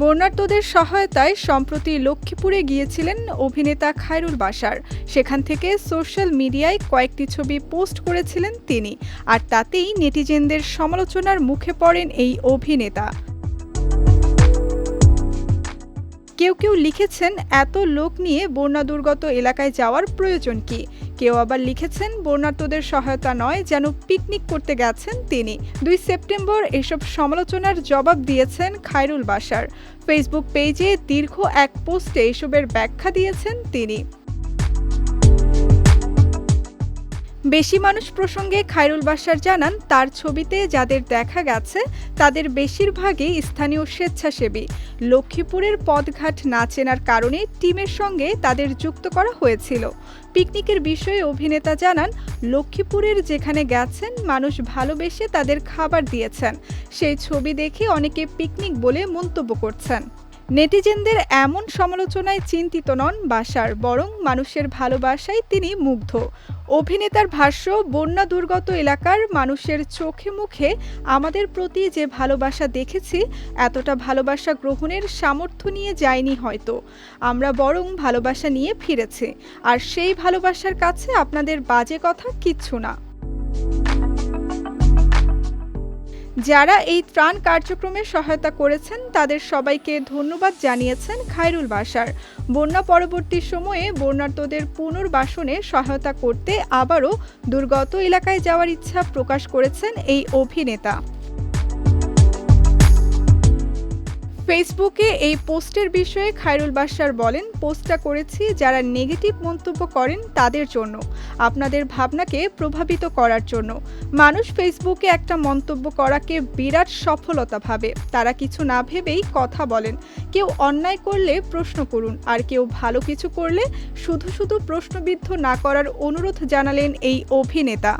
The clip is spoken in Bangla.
বন্যার্তদের সহায়তায় সম্প্রতি লক্ষ্মীপুরে গিয়েছিলেন অভিনেতা খায়রুল বাসার সেখান থেকে সোশ্যাল মিডিয়ায় কয়েকটি ছবি পোস্ট করেছিলেন তিনি, আর তাতেই নেটিজেনদের সমালোচনার মুখে পড়েন এই অভিনেতা। কেউ কেউ লিখেছেন, এত লোক নিয়ে বন্যা দুর্গত এলাকায় যাওয়ার প্রয়োজন কি? কেউ আবার লিখেছেন, বন্যার্তদের সহায়তা নয়, যেন পিকনিক করতে গেছেন তিনি। দুই সেপ্টেম্বর এসব সমালোচনার জবাব দিয়েছেন খায়রুল বাসার ফেসবুক পেজে দীর্ঘ এক পোস্টে এসবের ব্যাখ্যা দিয়েছেন তিনি। বেশি মানুষ প্রসঙ্গে খায়রুল বাশার জানান, তার ছবিতে যাদের দেখা গেছে, তাদের বেশিরভাগই স্থানীয় স্বেচ্ছাসেবী। লক্ষ্মীপুরের পদঘাট না চেনার কারণে টিমের সঙ্গে তাদের যুক্ত করা হয়েছিল। পিকনিকের বিষয়ে অভিনেতা জানান, লক্ষ্মীপুরের যেখানে গেছেন, মানুষ ভালোবেসে তাদের খাবার দিয়েছেন। সেই ছবি দেখে অনেকে পিকনিক বলে মন্তব্য করছেন। নেটিজেনদের এমন সমালোচনায় চিন্তিত নন বাসার, বরং মানুষের ভালোবাসায় তিনি মুগ্ধ। অভিনেতার ভাষ্য, বন্যা দুর্গত এলাকার মানুষের চোখে মুখে আমাদের প্রতি যে ভালোবাসা দেখেছি, এতটা ভালোবাসা গ্রহণের সামর্থ্য নিয়ে যায়নি হয়তো। আমরা বরং ভালোবাসা নিয়ে ফিরেছি। আর সেই ভালোবাসার কাছে আপনাদের বাজে কথা কিচ্ছু না। যারা এই ত্রাণ কার্যক্রমে সহায়তা করেছেন, তাদের সবাইকে ধন্যবাদ জানিয়েছেন খায়রুল বাসার বন্যা পরবর্তী সময়ে বন্যার্থদের পুনর্বাসনে সহায়তা করতে আবারও দুর্গত এলাকায় যাওয়ার ইচ্ছা প্রকাশ করেছেন এই অভিনেতা। ফেসবুকে এই পোস্টের বিষয়ে খায়রুল বাশার বলেন, পোস্টটা করেছি যারা নেগেটিভ মন্তব্য করেন তাদের জন্য, আপনাদের ভাবনাকে প্রভাবিত করার জন্য। মানুষ ফেসবুকে একটা মন্তব্য করাকে বিরাট সফলতা ভাবে। তারা কিছু না ভেবেই কথা বলেন। কেউ অন্যায় করলে প্রশ্ন করুন, আর কেউ ভালো কিছু করলে শুধু শুধু প্রশ্নবিদ্ধ না করার অনুরোধ জানালেন এই অভিনেতা।